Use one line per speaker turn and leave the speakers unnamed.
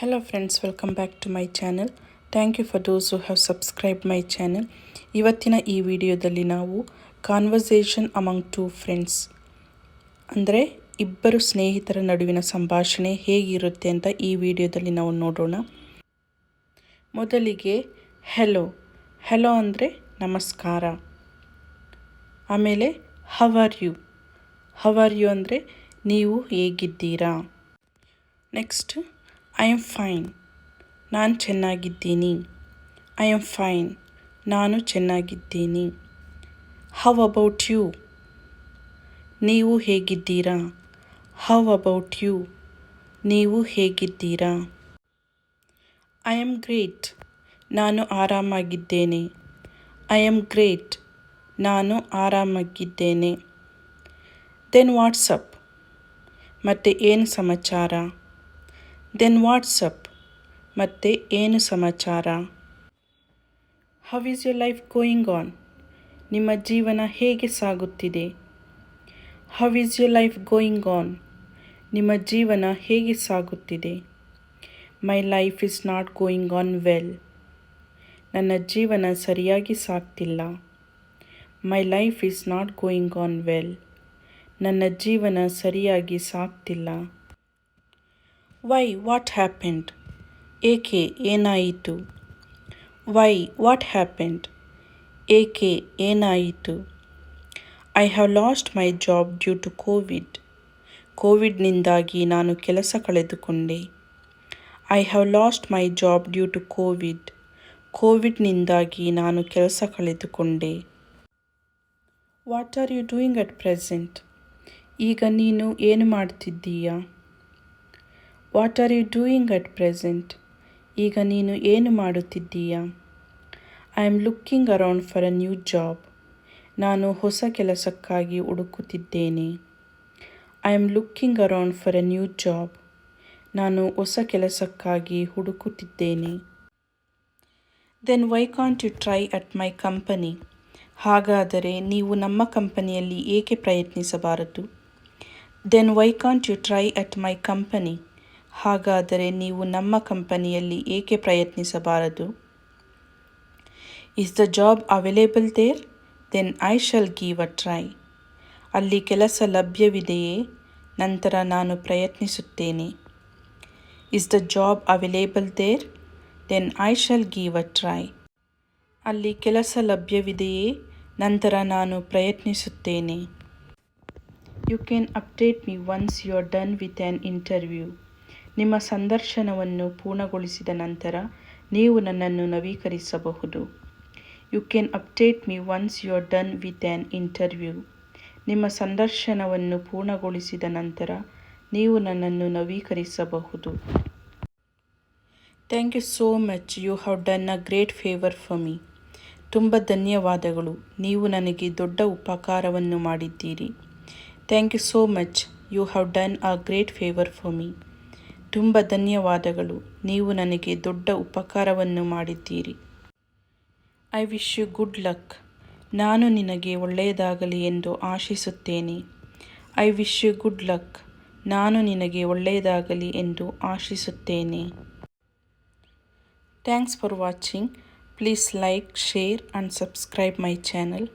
Hello friends, welcome back to my channel. Thank you for those who have subscribe my channel ಇವತ್ತಿನ ಈ ವಿಡಿಯೋದಲ್ಲಿ ನಾವು conversation among to friends ಅಂದರೆ ಇಬ್ಬರು ಸ್ನೇಹಿತರ ನಡುವಿನ ಸಂಭಾಷಣೆ ಹೇಗಿರುತ್ತೆ ಅಂತ ಈ ವಿಡಿಯೋದಲ್ಲಿ ನಾವು ನೋಡೋಣ. ಮೊದಲಿಗೆ ಹೆಲೋ ಹೆಲೋ ಅಂದರೆ ನಮಸ್ಕಾರ. ಆಮೇಲೆ ಹವರ್ ಯು ಹವರ್ ಯು ಅಂದರೆ ನೀವು ಹೇಗಿದ್ದೀರಾ? ನೆಕ್ಸ್ಟ್ ಐ ಆಮ್ ಫೈನ್ ನಾನು ಚೆನ್ನಾಗಿದ್ದೀನಿ. ಐ ಆಮ್ ಫೈನ್ ನಾನು ಚೆನ್ನಾಗಿದ್ದೀನಿ. ಹೌ ಅಬೌಟ್ ಯು ನೀವು ಹೇಗಿದ್ದೀರಾ? ಹೌ ಅಬೌಟ್ ಯು ನೀವು ಹೇಗಿದ್ದೀರಾ? ಐ ಆಮ್ ಗ್ರೇಟ್ ನಾನು ಆರಾಮಾಗಿದ್ದೇನೆ. ಐ ಆಮ್ ಗ್ರೇಟ್ ನಾನು ಆರಾಮಾಗಿದ್ದೇನೆ. ದೆನ್ ವಾಟ್ಸಪ್ ಮತ್ತು ಏನು ಸಮಾಚಾರ? ದೆನ್ ವಾಟ್ಸಪ್ ಮತ್ತೆ ಏನು ಸಮಾಚಾರ? How is your life going on ನಿಮ್ಮ ಜೀವನ ಹೇಗೆ ಸಾಗುತ್ತಿದೆ? How is your life going on ನಿಮ್ಮ ಜೀವನ ಹೇಗೆ ಸಾಗುತ್ತಿದೆ? My life is not going on well ನನ್ನ ಜೀವನ ಸರಿಯಾಗಿ ಸಾಕ್ತಿಲ್ಲ my life is not going on well ನನ್ನ ಜೀವನ ಸರಿಯಾಗಿ ಸಾಗ್ತಿಲ್ಲ. Why what happened? ಏಕೆ ಏನಾಯಿತು? Why what happened? ಏಕೆ ಏನಾಯಿತು? I have lost my job due to COVID. ಕೋವಿಡ್ನಿಂದಾಗಿ ನಾನು ಕೆಲಸ ಕಳೆದುಕೊಂಡೆ. I have lost my job due to COVID. ಕೋವಿಡ್ನಿಂದಾಗಿ ನಾನು ಕೆಲಸ ಕಳೆದುಕೊಂಡೆ. What are you doing at present? ಈಗ ನೀನು ಏನು ಮಾಡ್ತಿದ್ದೀಯಾ? What are you doing at present ಈಗ ನೀನು ಏನು ಮಾಡುತ್ತಿದ್ದೀಯಾ? I am looking around for a new job ನಾನು ಹೊಸ ಕೆಲಸಕ್ಕಾಗಿ ಹುಡುಕುತ್ತಿದ್ದೇನೆ. I am looking around for a new job ನಾನು ಹೊಸ ಕೆಲಸಕ್ಕಾಗಿ ಹುಡುಕುತ್ತಿದ್ದೇನೆ. Then why can't you try at my company ಹಾಗಾದರೆ ನೀವು ನಮ್ಮ ಕಂಪನಿಯಲ್ಲಿ ಏಕೆ ಪ್ರಯತ್ನಿಸಬಾರದು? Then why can't you try at my company ಹಾಗಾದರೆ ನೀವು ನಮ್ಮ ಕಂಪನಿಯಲ್ಲಿ ಏಕೆ ಪ್ರಯತ್ನಿಸಬಾರದು? Is the job available there then I shall give a try ಅಲ್ಲಿ ಕೆಲಸ ಲಭ್ಯವಿದೆಯೇ? ನಂತರ ನಾನು ಪ್ರಯತ್ನಿಸುತ್ತೇನೆ. Is the job available there then I shall give a try ಅಲ್ಲಿ ಕೆಲಸ ಲಭ್ಯವಿದೆಯೇ? ನಂತರ ನಾನು ಪ್ರಯತ್ನಿಸುತ್ತೇನೆ. You can update me once you are done with an interview ನಿಮ್ಮ ಸಂದರ್ಶನವನ್ನು ಪೂರ್ಣಗೊಳಿಸಿದ ನಂತರ ನೀವು ನನ್ನನ್ನು ನವೀಕರಿಸಬಹುದು. You can update me once you are done with an interview ನಿಮ್ಮ ಸಂದರ್ಶನವನ್ನು ಪೂರ್ಣಗೊಳಿಸಿದ ನಂತರ ನೀವು ನನ್ನನ್ನು ನವೀಕರಿಸಬಹುದು. Thank you so much you have done a great favour for me ತುಂಬ ಧನ್ಯವಾದಗಳು. ನೀವು ನನಗೆ ದೊಡ್ಡ ಉಪಕಾರವನ್ನು ಮಾಡಿದ್ದೀರಿ. Thank you so much you have done a great favour for me ತುಂಬ ಧನ್ಯವಾದಗಳು. ನೀವು ನನಗೆ ದೊಡ್ಡ ಉಪಕಾರವನ್ನು ಮಾಡಿದ್ದೀರಿ. I wish you good luck ನಾನು ನಿನಗೆ ಒಳ್ಳೆಯದಾಗಲಿ ಎಂದು ಆಶಿಸುತ್ತೇನೆ. I wish you good luck ನಾನು ನಿನಗೆ ಒಳ್ಳೆಯದಾಗಲಿ ಎಂದು ಆಶಿಸುತ್ತೇನೆ. Thanks for watching please like share and subscribe my channel